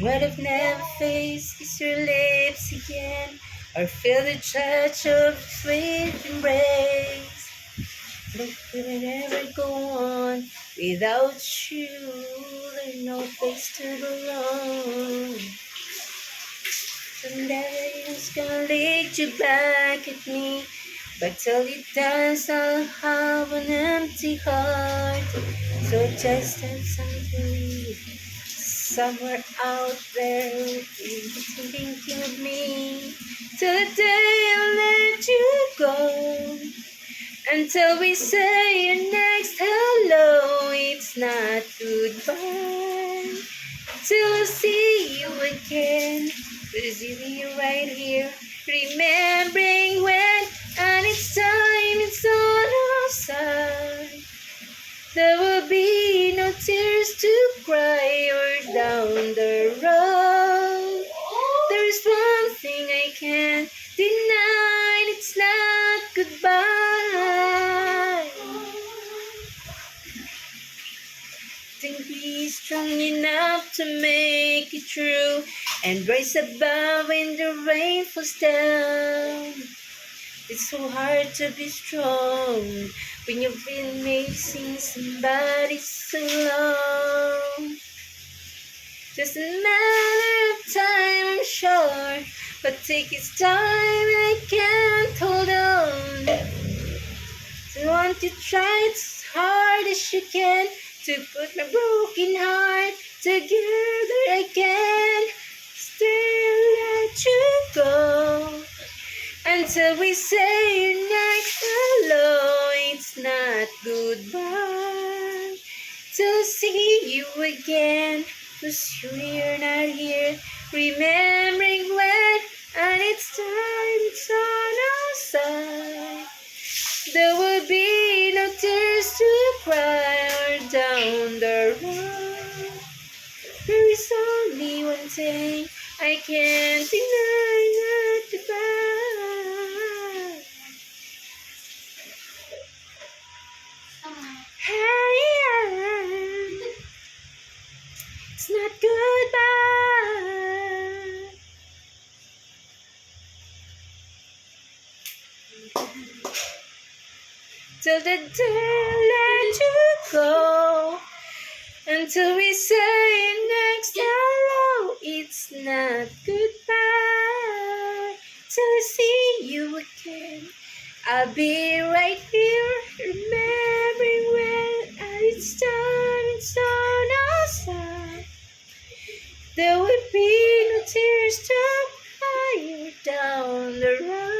What if never face kiss your lips again Or feel the touch of sweet embrace But could it ever go on without you? There's no place to belong Someday it's gonna lead you back at me But till it does I'll have an empty heart. So just have something Somewhere out there thinking of me Till the day I let you go Until we say your next hello. It's not goodbye. Till I see you again You're right here. Remembering when And it's time it's on our side. There will be no tears to cry Or down the road. There's one thing I can't deny It's not goodbye. Think be strong enough to make true and rise above when the rain falls down. It's so hard to be strong when you've been missing somebody so long. Just a matter of time, I'm sure, but take its time and I can't hold on. So won't you try as hard as you can to put my broken heart together until we say next hello. It's not goodbye. To see you again, cause you're not here. Remembering when, and it's time, it's on our side. There will be no tears to cry or down the road. There is only one thing I can't deny, not goodbye. Hey, it's not goodbye. Till the day let you go until we say next hello. It's not goodbye till I see you again. I'll be right here, remembering when it's time There will be no tears to cry down the road.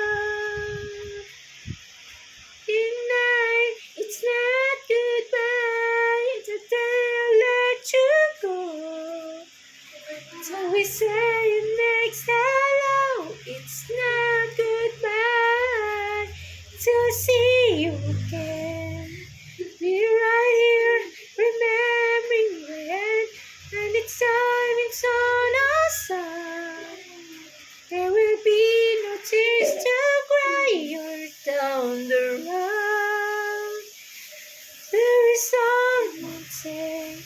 Road.